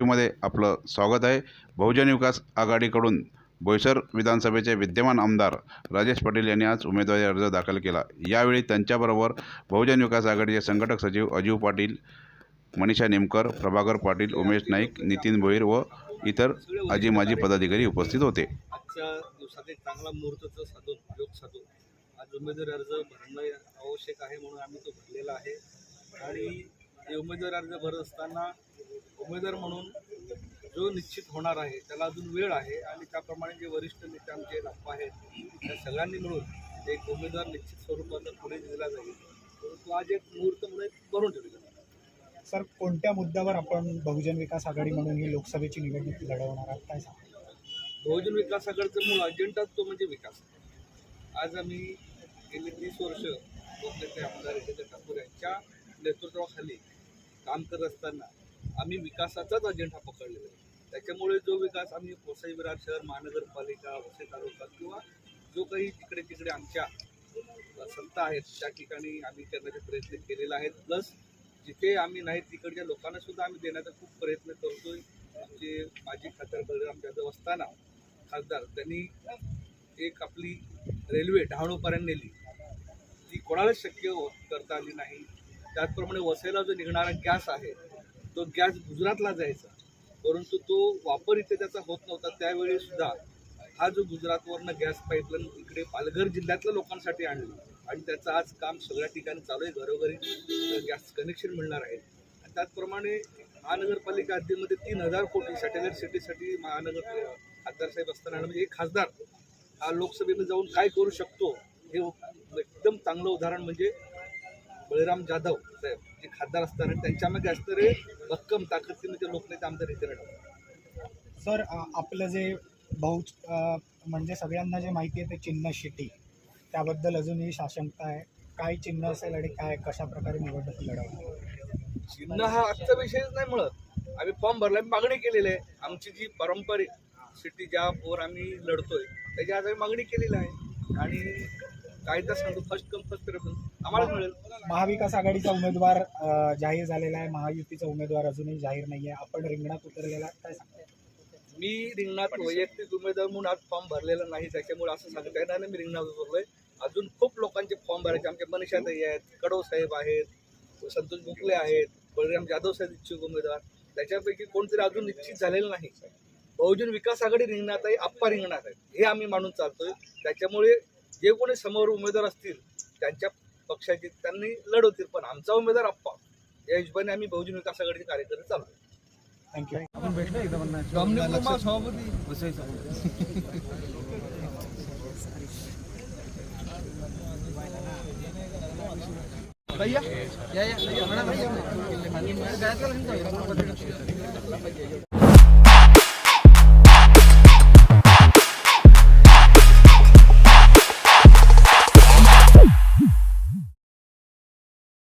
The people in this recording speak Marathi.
मध्ये आपलं स्वागत आहे. बहुजन विकास आघाडीकडून बोईसर विधानसभेचे विद्यमान आमदार राजेश पाटील यांनी आज उमेदवारी अर्ज दाखल केला. यावेळी त्यांच्याबरोबर बहुजन विकास आघाडीचे संघटक सचिव अजीव पाटील मनीषा नेमकर प्रभाकर पाटील उमेश नाईक नितीन भोईर व इतर आजी माजी पदाधिकारी उपस्थित होते. आजच्या दिवसात एक चांगला मुहूर्त साधून योग साधून. आज उमेदवारी अर्ज भरणं आवश्यक आहे म्हणून आम्ही तो भरलेला आहे. आणि हे उमेदवारी अर्ज भरत असताना उमेदवार म्हणून जो निश्चित होणार आहे त्याला अजून वेळ आहे आणि त्याप्रमाणे जे वरिष्ठ नेते आमचे नाप्पा आहेत त्या सगळ्यांनी मिळून एक उमेदवार निश्चित स्वरूपाचा पुढे दिला जाईल. परंतु आज एक मुहूर्त म्हणून करून ठेवलेला. सर कोणत्या मुद्द्यावर आपण बहुजन विकास आघाडी म्हणून ही लोकसभेची निवडणूक लढवणार आहात? काय सांगा बहुजन विकास आघाडीचा मूळ अजेंडाच तो म्हणजे विकास आज आम्ही गेली तीस वर्ष लोकनेते आमदार यशोधर ठाकूर यांच्या नेतृत्वाखाली काम करत असताना आम्ही विकासाचाच अजेंडा पकडलेला आहे. त्याच्यामुळे जो विकास आम्ही कोसाई विरार शहर महानगरपालिका वसई तालुका किंवा जो काही तिकडे तिकडे आमच्या संता आहेत त्या ठिकाणी आम्ही करण्याचे प्रयत्न केलेला आहेत. प्लस जिथे आम्ही नाही तिकडच्या लोकांना सुद्धा आम्ही देण्याचा खूप प्रयत्न करतोय. आमचे माजी खासदार बलराम जाधव असताना खासदार त्यांनी एक आपली रेल्वे डहाणूपर्यंत नेली. कोणालाच शक्य हो- करता आली नाही. त्याचप्रमाणे वसईला जो निघणारा गॅस आहे तो गॅस गुजरातला जायचा. परंतु तो वापर इथे त्याचा होत नव्हता. त्यावेळी सुद्धा हा जो गुजरातवरनं गॅस पाईपलाईन इकडे पालघर जिल्ह्यातल्या लोकांसाठी आणला. आणि त्याचं आज काम सगळ्या ठिकाणी चालू आहे. घरोघरी गॅस कनेक्शन मिळणार आहे. आणि त्याचप्रमाणे महानगरपालिका हद्दीमध्ये तीन हजार कोटी सॅटेलाईट सिटीसाठी महानगर खासदार साहेब असताना म्हणजे एक खासदार हा लोकसभेमध्ये जाऊन काय करू शकतो हे चांगलं उदाहरण म्हणजे बळीराम जाधव साहेब जे खासदार असताना त्यांच्यामध्ये असणारे भक्कम ताकदीने ते लोकनेते आमदार लढवतात सर आपलं जे अ, म्हणजे सगळ्यांना जे माहिती आहे ते चिन्ह शिटी त्याबद्दल अजूनही साशंकता आहे. काय चिन्ह असेल आणि काय कशा प्रकारे निवडणूक लढवणार? चिन्ह हा आजचा विषयच नाही मिळत आम्ही फॉर्म भरला मागणी केलेली आहे. आमची जी पारंपरिक सिटी ज्या वर आम्ही लढतोय त्याची आज आम्ही मागणी केलेली आहे. आणि कायदा सांगतो फर्स्ट कम फर्स्ट आम्हाला मिळेल. महाविकास आघाडीचा उमेदवार अ, जाहीर झालेला आहे. महायुतीचा उमेदवार अजूनही जाहीर नाही आहे आपण रिंगणात उतरलेला आहात. काय सांगता मी रिंगणात वैयक्तिक उमेदवार म्हणून आज फॉर्म भरलेला नाही. त्याच्यामुळे असं सांगता येणार नाही. मी रिंगणात उतरलोय. अजून खूप लोकांचे फॉर्म भरायचे. आमचे मनीषाताई आहेत कडव साहेब आहेत संतोष भुकले आहेत बळीराम जाधव साहेब इच्छुक उमेदवार. त्याच्यापैकी कोणतरी अजून निश्चित झालेलं नाही. बहुजन विकास आघाडी रिंगणात आहे आप्पा रिंगणात आहे हे आम्ही मानून चालतोय. त्याच्यामुळे जे कोणी समोर उमेदवार असतील त्यांच्या पक्षाचे त्यांनी लढवतील. पण आमचा उमेदवार आप्पा. या हिशोबाने आम्ही बहुजन विकास आघाडीचे कार्यकर्ते चालू थँक्यू भैया? या या